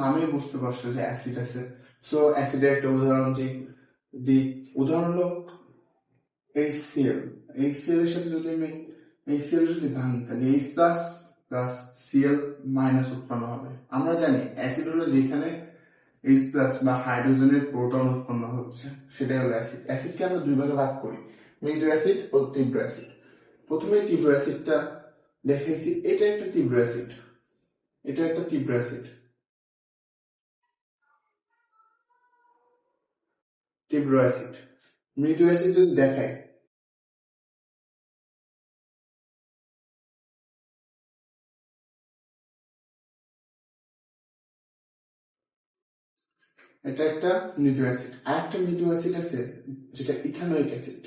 নামে বুঝতে পারছ যে অ্যাসিড আছে। সো অ্যাসিডের একটা উদাহরণ যে দি, উদাহরণ হলো HCl HCl এর সাথে যদি আমি, HCl যদি ভাঙি, তাহলে H plus plus Cl minus উৎপন্ন হবে। আমরা জানি অ্যাসিড হলো যেখানে H প্লাস বা হাইড্রোজেনের প্রোটন উৎপন্ন হচ্ছে, সেটাই হলো অ্যাসিড অ্যাসিডকে আমরা দুই ভাগে ভাগ করি মৃদু অ্যাসিড ও তীব্র অ্যাসিড। প্রথমে তীব্র অ্যাসিডটা দেখাইছি, এটা একটা তীব্র অ্যাসিড। এটা একটা তীব্র অ্যাসিড। তীব্র অ্যাসিড মৃদু অ্যাসিড যদি দেখায়। এটা একটা মৃদু অ্যাসিড আর একটা মৃদু অ্যাসিড আছে, যেটা ethanoic acid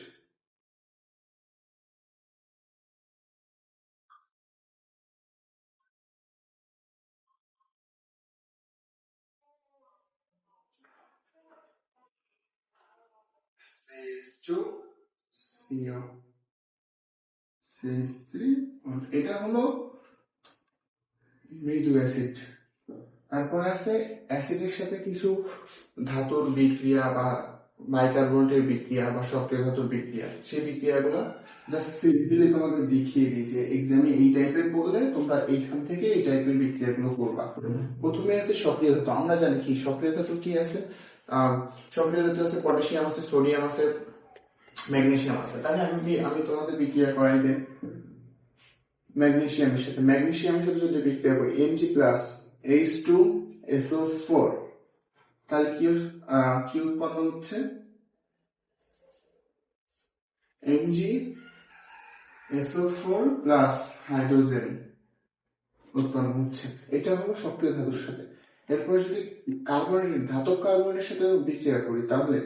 CH2 CO CH3 এটা হলো মৃদু অ্যাসিড আছে অ্যাসিডের সাথে কিছু ধাতুর বিক্রিয়া বা বাইকার্বনেটের বিক্রিয়া বা সক্রিয় ধাতুর বিক্রিয়া। সেই বিক্রিয়াগুলো জাস্ট সিম্পলি দেখিয়ে দিই যে এক্সামে এই টাইপের পড়লে তোমরা এইখান থেকে এই টাইপের বিক্রিয়াগুলো করবা। প্রথমে আছে সক্রিয় ধাতু। আমরা জানি কি? সক্রিয় ধাতু কি আছে সক্রিয় ধাতু আছে, পটাশিয়াম আছে, সোডিয়াম আছে ম্যাগনেসিয়াম আছে। তাহলে আমি আমি তোমাদের বিক্রিয়া করাই যে ম্যাগনেসিয়ামের সাথে। ম্যাগনেসিয়ামের সাথে যদি বিক্রিয়া করি MG plus H two SO four তাহলে কি কি উৎপন্ন হচ্ছে? MG SO four plus hydrogen উৎপন্ন হচ্ছে। এটা হলো সক্রিয় ধাতুর সাথে। এরপরে যদি কার্বনের ধাতব কার্বনের সাথে বিক্রিয়া করি, তাহলে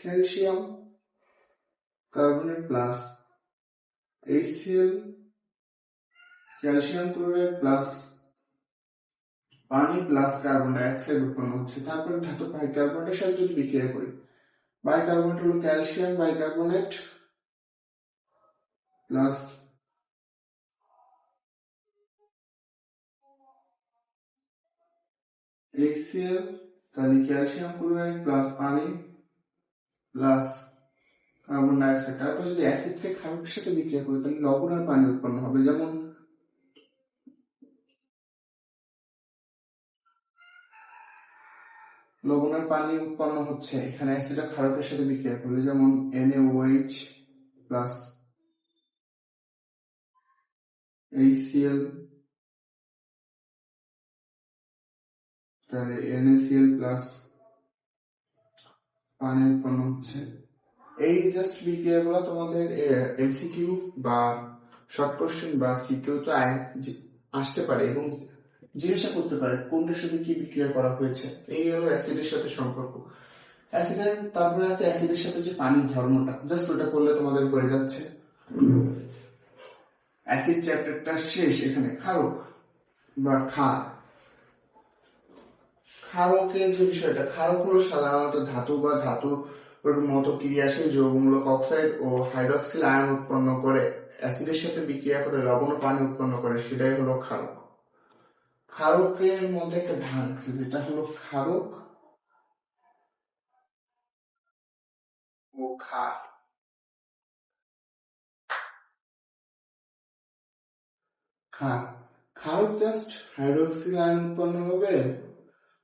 calcium carbonate plus HCl calcium chloride plus পানি প্লাস কার্বন ডাইঅক্সাইড উৎপন্ন হচ্ছে। তারপরে ধাতু বাইকার্বনেটের সাথে যদি বিক্রিয়া করি বাইকার্বনেট হলো ক্যালসিয়াম বাইকার্বনেট প্লাস HCl তাহলে ক্যালসিয়াম ক্লোরাইড প্লাস পানি প্লাস কার্বন ডাইঅক্সাইড তারপর যদি অ্যাসিডকে ক্ষারকের সাথে বিক্রিয়া করি, তাহলে লবণ আর পানি উৎপন্ন হবে? যেমন লবণ আর পানি উৎপন্ন হচ্ছে, এখানে অ্যাসিড আর ক্ষারকের সাথে বিক্রিয়া করলে, যেমন NaOH প্লাস HCl তাহলে NaCl প্লাস পানি উৎপন্ন হচ্ছে। এই জাস্ট তোমাদের এমসিকিউ বা শর্ট কোশ্চেন বা সিকিউ তো আসতে পারে এবং জিজ্ঞাসা করতে পারে কোনটার সাথে কি বিক্রিয়া করা হয়েছে। এই হলো অ্যাসিডের সাথে সম্পর্ক। অ্যাসিডের তারপরে আছে অ্যাসিডের সাথে যে পানির ধর্মটা। জাস্ট ওটা করলে তোমাদের হয়ে যাচ্ছে। অ্যাসিড চ্যাপ্টারটা শেষ এখানে। ক্ষারক বা ক্ষার ক্ষারকের যে বিষয়টা ক্ষারক হলো সাধারণত ধাতু বা ধাতু মতো ক্রিয়াশীল যৌগমূলক অক্সাইড ও হাইড্রক্সিল আয়ন উৎপন্ন করে, অ্যাসিডের সাথে বিক্রিয়া করে, লবণ ও পানি উৎপন্ন করে, সেটাই হলো ক্ষারক। ক্ষারকের মধ্যে একটা ভাগ আছে, যেটা হলো ক্ষারক ও ক্ষার। ক্ষার। ক্ষারক জাস্ট হাইড্রক্সিল আয়ন উৎপন্ন হবে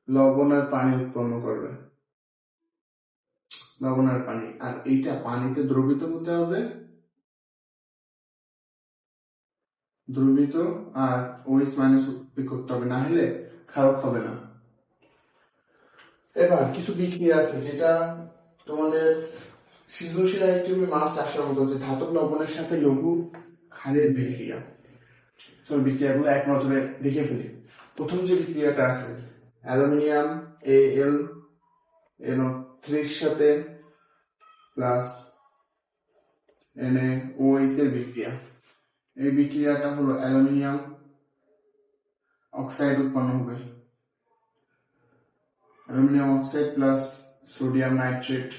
লবণ আর পানি উৎপন্ন করবে। লবণ আর পানি। আর এইটা পানিতে দ্রবীত হতে হবে। দ্রবীত আর ওএস মাইনাস করতে হবে, না হলে ক্ষারক হবে না। এবার কিছু বিক্রিয়া আছে যেটা তোমাদের সৃজনশীল আইটেমে মাস্ট আসার মতো যে ধাতব লবণের সাথে লঘু ক্ষারের বিক্রিয়া। চল বিক্রিয়াগুলো এক নজরে দেখে ফেলি। প্রথম যে বিক্রিয়াটা আছে অ্যালুমিনিয়াম এ এল এনো থ্রির সাথে প্লাস এনে ওএইচ এর বিক্রিয়া। এই বিক্রিয়াটা হলো অ্যালুমিনিয়াম অক্সাইড উৎপন্ন হবে। Aluminium oxide plus sodium nitrate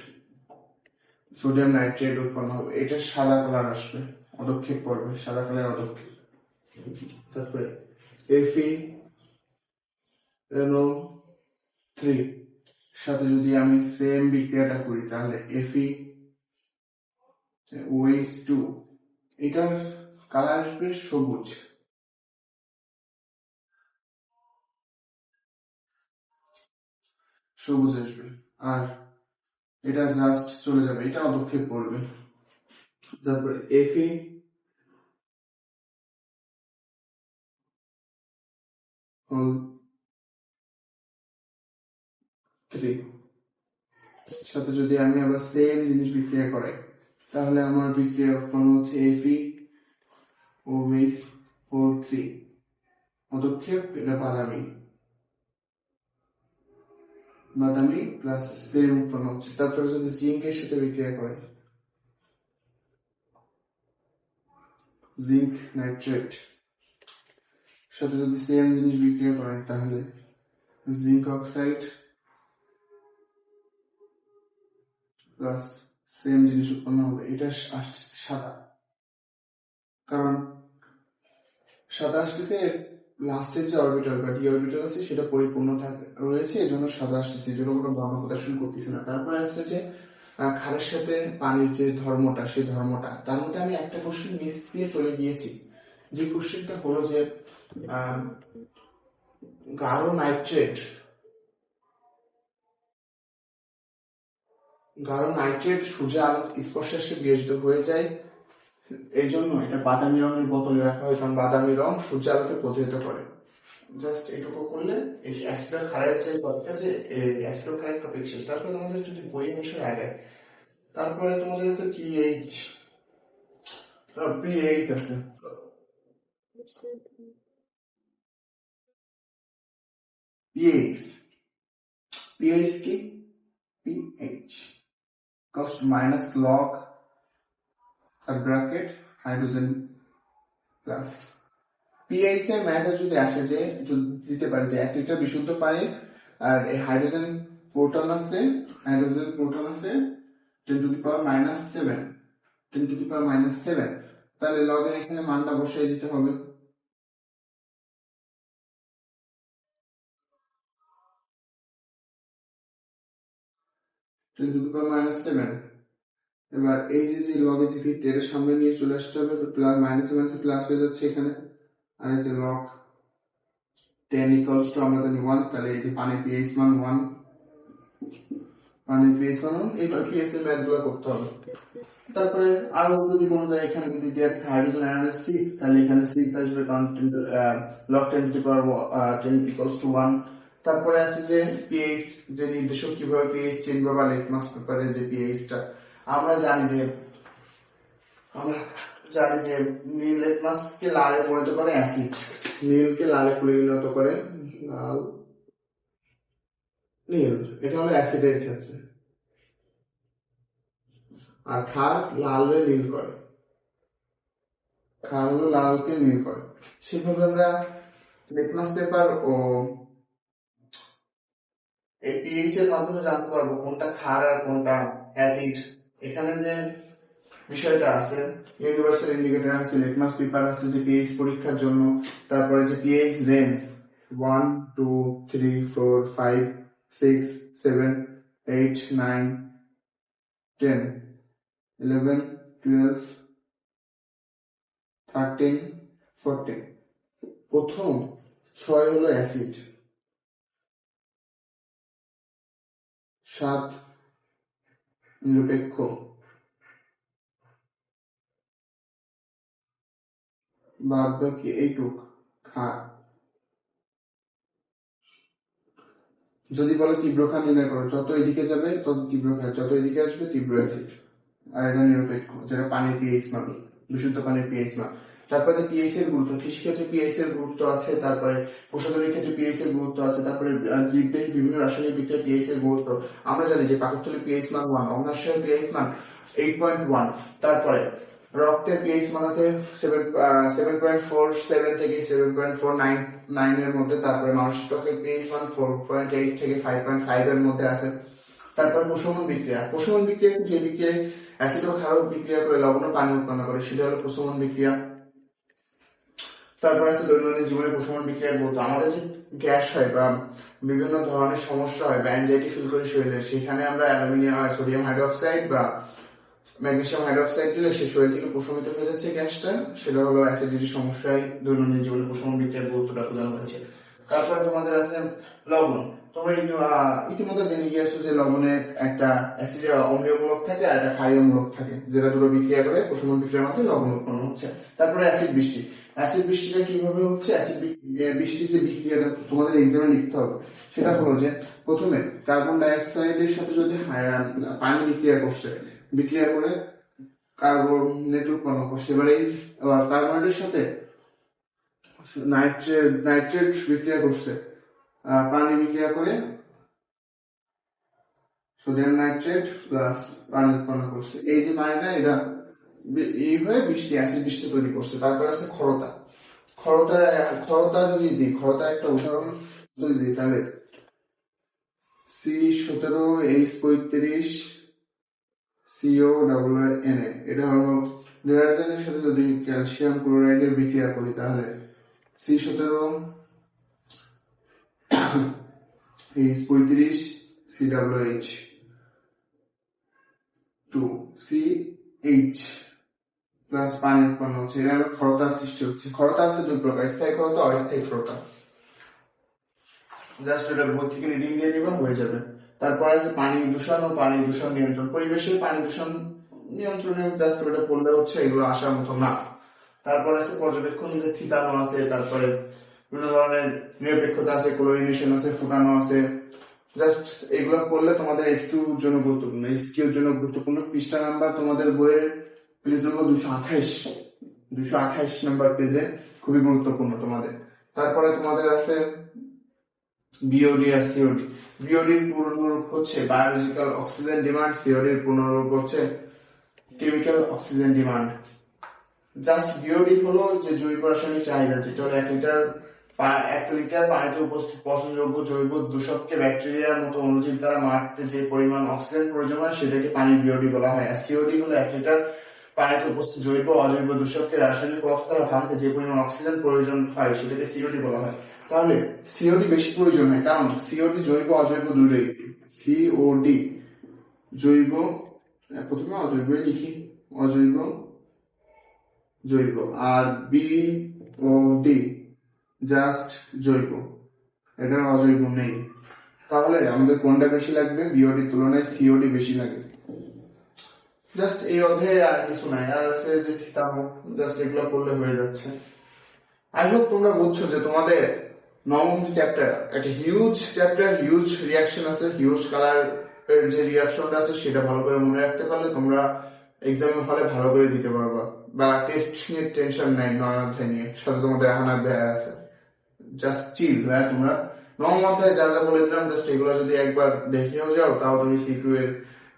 sodium nitrate উৎপন্ন হবে। এটা সাদা কালার আসবে, অদক্ষেপ পড়বে, সাদা কালার অদক্ষেপ। তারপরে এফি এনো থ্রি সাথে যদি আমি সেম বিক্রিয়াটা করি, তাহলে এফি ওএইচ টু এটার কালার আসবে সবুজ। সবুজ আসবে। আর এটা জাস্ট চলে যাবে, এটা অদক্ষেপ পড়বে তারপরে এফি হোল সাথে যদি আমি আবার সেম জিনিস বিক্রিয়া করাই, তাহলে আমার বিক্রিয়া উৎপন্ন হচ্ছে Fe O base whole three পদক্ষেপ, এটা বাদামি। বাদামি প্লাস সেম উৎপন্ন হচ্ছে। তারপরে যদি জিঙ্কের সাথে বিক্রিয়া করে জিঙ্ক নাইট্রেট সাথে যদি সেম জিনিস বিক্রিয়া করে তাহলে জিঙ্ক অক্সাইড প্লাস সেম জিনিস উৎপন্ন হবে। এটা আসছে সাদা। কারণ সাদা আসতেছে লাস্টের যে অরবিটাল বা ডি অরবিটাল আছে, সেটা পরিপূর্ণ থাকে, রয়েছে এই জন্য সাদা আসতেছে। এই জন্য কোনো বর্ণ প্রদর্শন করতেছে না। তারপরে আসছে যে খারের সাথে পানির যে ধর্মটা, সেই ধর্মটা, তার মধ্যে আমি একটা কোশ্চেন মিস দিয়ে চলে গিয়েছি। যে কোশ্চেনটা হলো যে গাঢ় নাইট্রেট গাঢ় নাইট্রেট সূর্য আলো স্পর্শে এসে বিয়োজিত হয়ে যায়। এই জন্য এটা বাদামি রঙের বোতলে রাখা হয় কারণ বাদামি রং সূর্য আলোকে প্রতিহত করে। জাস্ট এটুকু করলে এই অ্যাসিডো খারের যে টপিক আছে অ্যাসিডো খারের টপিক শেষ। তারপরে তোমাদের যদি বই বিষয় আগে তারপরে তোমাদের আছে পিএইচ পিএইচ আছে। পিএইচ পিএইচ কি? পিএইচ cost minus log আর ব্র্যাকেট হাইড্রোজেন প্লাস পিএইচ এর ম্যাথে যদি আসে যে দিতে পারে যে এক লিটার বিশুদ্ধ পানি আর এই হাইড্রোজেন প্রোটন আছে হাইড্রোজেন প্রোটন আছে ten to the power minus seven ten to the power minus seven তাহলে লগের এখানে মানটা বসিয়ে দিতে হবে। Ten to the power minus seven এবার এই যে যে লগে ভিত্তি এর সামনে নিয়ে চলে আসতে হবে প্লাস মাইনাস মাইনাস প্লাস হয়ে যাচ্ছে এখানে। আর এই যে লগ টেন ইকুয়ালস টু আমরা জানি ওয়ান তাহলে এই যে পানির পিএইচ মান ওয়ান পানির পিএইচ মান ওয়ান এবার পিএইচ এর ম্যাথগুলো করতে হবে। তারপরে আরও যদি কোনো যায় এখানে যদি দেওয়া থাকে হাইড্রোজেন আয়ন সিক্স তাহলে এখানে সিক্স আসবে কারণ log ten to the power ten equals to one তারপরে আছে যে পিএইচ যে নির্দেশক কীভাবে পিএইচ চিনবে বা লিটমাস পেপারে যে পিএইচটা আমরা জানি যে, আমরা জানি যে নীল লিটমাসকে লালে পরিণত করে অ্যাসিড নীলকে লালে পরিণত করে লাল নীল। এটা হলো অ্যাসিডের ক্ষেত্রে। আর ক্ষার লালে নীল করে। ক্ষার হলো লালকে নীল করে। সেভাবে আমরা লিটমাস পেপার ও এই পিএইচ এর মাধ্যমে জানতে পারব কোনটা ক্ষার আর কোনটা অ্যাসিড এখানে যে বিষয়টা আছে ইউনিভার্সাল ইন্ডিকেটর আছে লিটমাস পেপার আছে যে পিএইচ পরীক্ষার জন্য, তারপরে যে pH range one two three four five six seven eight nine ten eleven twelve thirteen fourteen প্রথম ছয় হলো অ্যাসিড সাত নিরপেক্ষ। বাদ বাকি এইটুক খার যদি বলে তীব্র খার নির্ণয় করো, যত এদিকে যাবে, তত তীব্র খার যত এদিকে আসবে, তীব্র অ্যাসিড আর এটা নিরপেক্ষ, যেটা পানির পিএইচ মান বিশুদ্ধ পানির পিএইচ মান তারপরে পিএইচ এর গুরুত্ব কৃষিক্ষেত্রে পিএইচ এর গুরুত্ব আছে, তারপরে প্রসাধনের ক্ষেত্রে পিএইচ এর গুরুত্ব আছে, তারপরে জীবদেহে বিভিন্ন রাসায়নিক বিক্রিয়া পিএইচ এর গুরুত্ব। আমরা জানি যে পাকস্থলী পিএইচ মান ওয়ান অগ্নাশয়ের পিএইচ মান এইট পয়েন্ট ওয়ান তারপরে রক্তের পিএইচ মান আছে সেভেন পয়েন্ট ফোর সেভেন থেকে seven point four nine nine এর মধ্যে, তারপরে মানসিক ত্বকের পিএইচ মান ফোর পয়েন্ট এইট থেকে ফাইভ পয়েন্ট ফাইভ এর মধ্যে আছে। তারপর প্রশমন বিক্রিয়া প্রশমন বিক্রিয়া যে বিক্রিয়ায় অ্যাসিড ও ক্ষারক বিক্রিয়া করে লবণ ও পানি উৎপন্ন করে, সেটা হলো প্রশমন বিক্রিয়া। তারপর আছে দৈনন্দিন জীবনে প্রশমন বিক্রিয়ার বলতো আমাদের যে গ্যাস হয় বা বিভিন্ন ধরনের সমস্যা হয়, বা অ্যাংজাইটি ফিল করি শরীরে, সেখানে আমরা অ্যালুমিনিয়াম সোডিয়াম হাইড্রোক্সাইড বা ম্যাগনেসিয়াম হাইড্রোক্সাইড দিলে সে শরীর থেকে প্রশমিত হয়ে যাচ্ছে গ্যাসটা। সেটা হলো অ্যাসিডিটির সমস্যায় দৈনন্দিন জীবনে প্রশমন বিক্রিয়ার গুরুত্বটা প্রদান করেছে। তারপরে তোমাদের আছে লবণ। তোমরা ইতিমধ্যে জেনে গিয়েছো যে লবণে একটা অ্যাসিডের অম্লীয়মূলক থাকে আর একটা ক্ষারীয়মূলক থাকে, যেটা দুটো বিক্রিয়া করে প্রশমন বিক্রিয়ার মাধ্যমে লবণ উৎপন্ন হচ্ছে। তারপরে অ্যাসিড বৃষ্টি। অ্যাসিড বৃষ্টিটা কীভাবে হচ্ছে? অ্যাসিড বৃষ্টির যে বিক্রিয়াটা তোমাদের এক্সামে লিখতে হবে, সেটা হলো যে প্রথমে কার্বন ডাইঅক্সাইডের সাথে যদি পানি বিক্রিয়া করছে, বিক্রিয়া করে কার্বনেট উৎপন্ন করছে, এবার এই কার্বনেটের সাথে নাইট্রেট নাইট্রেট বিক্রিয়া করছে পানি বিক্রিয়া করে সোডিয়াম নাইট্রেট প্লাস পানি উৎপন্ন করছে। এই যে পানিটা, এটা এই হয়ে বৃষ্টি অ্যাসিড বৃষ্টি তৈরি করছে। তারপর আছে খরতা। খরতার খরতা যদি দিই, খরতার একটা উদাহরণ যদি দিই, তাহলে সি সতেরো এইচ পঁয়ত্রিশ সিও ডাবল এন এ এটা হলো ডিটারজেন্টের সাথে যদি ক্যালসিয়াম ক্লোরাইডের বিক্রিয়া করি, তাহলে সি সতেরো এইচ পঁয়ত্রিশ C W H two C H plus পানি উৎপন্ন হচ্ছে এটা হলো খরতার সৃষ্টি হচ্ছে। খরতা আছে দুই প্রকার, স্থায়ী খরতা অস্থায়ী খরতা জাস্ট এটা বই থেকে রিডিং দিয়ে দিবা, হয়ে যাবে। তারপর আছে পানি দূষণ ও পানি দূষণ নিয়ন্ত্রণ। পরিবেশে পানি দূষণ নিয়ন্ত্রণে জাস্ট ওটা পড়লে হচ্ছে এগুলো আসার মতো না। তারপর আছে পর্যবেক্ষণ, যে থিতানো আছে, তারপরে বিভিন্ন ধরনের নিরপেক্ষতা আছে ক্লোরিনেশন আছে, ফুটানো আছে। জাস্ট এগুলো পড়লে তোমাদের এসকিউর জন্য গুরুত্বপূর্ণ। এসকিউর জন্য গুরুত্বপূর্ণ পৃষ্ঠা নাম্বার তোমাদের বইয়ের পেজ নম্বর দুশো আঠাইশ দুশো আঠাইশ নাম্বার পেজে খুবই গুরুত্বপূর্ণ তোমাদের। তারপরে তোমাদের আছে বিওডি আর সিওডি বিওডির পূর্ণরূপ হচ্ছে বায়োলজিক্যাল অক্সিজেন ডিমান্ড সিওডির পূর্ণরূপ হচ্ছে chemical oxygen demand just BOD হলো যে জৈব রাসায়নিক চাহিদা, যেটা হলো এক লিটার এক লিটার পানিতে উপস্থিত পচনযোগ্য জৈব দূষককে ব্যাকটেরিয়ার মতো অণুজীব দ্বারা মারতে যে পরিমাণ অক্সিজেন প্রয়োজন হয়, সেটাকে পানির বিওডি বলা হয়। আর সিওডি হলো এক লিটার পানিতে উপস্থিত জৈব অজৈব দূষককে রাসায়নিক পদার্থ দ্বারা ভাঙতে যে পরিমাণ অক্সিজেন প্রয়োজন হয় সেটাকে সিওডি বলা হয়। তাহলে সিওডি বেশি প্রয়োজন হয় কারণ সিওডি জৈব অজৈব দুটোই। সিওডি জৈব, প্রথমে অজৈব লিখি। অজৈব, জৈব। আর বি ও ডি জাস্ট জৈব। এটার অজৈব নেই। তাহলে আমাদের কোনটা বেশি লাগবে? বিওডি তুলনায় সিওডি বেশি লাগে। জাস্ট এই অধ্যায়ে আর কিছু নাই। আর আছে যে জাস্ট এগুলো হয়ে যাচ্ছে। আই হোপ তোমরা বুঝছ যে তোমাদের নবম চ্যাপ্টার একটা হিউজ চ্যাপ্টার হিউজ রিয়াকশন আছে হিউজ কালার যে রিয়াকশনটা আছে, সেটা ভালো করে মনে রাখতে পারলে তোমরা এক্সামের ভালো করে দিতে পারবা। বা টেস্ট নিয়ে টেনশন নাই, নয় অধ্যায় নিয়ে। সাথে তোমাদের হানা ব্যয় আছে। জাস্ট চিল হ্যাঁ তোমরা নবম অধ্যায়ে যা যা বলে দিলাম জাস্ট এগুলো যদি একবার দেখেও যাও, তাও তুমি সিকিউ এর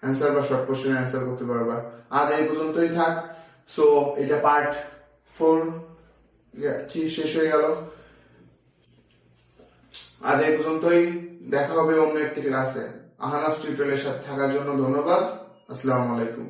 অ্যান্সার বা শর্ট কোশ্চেনের অ্যান্সার করতে পারবা। আজ এই পর্যন্তই থাক। সো এটা পার্ট ফোর শেষ হয়ে গেল। আজ এই পর্যন্তই। দেখা হবে অন্য একটি ক্লাসে আহানাস টিউটোরিয়ালের সাথে থাকার জন্য ধন্যবাদ। আসসালামু আলাইকুম।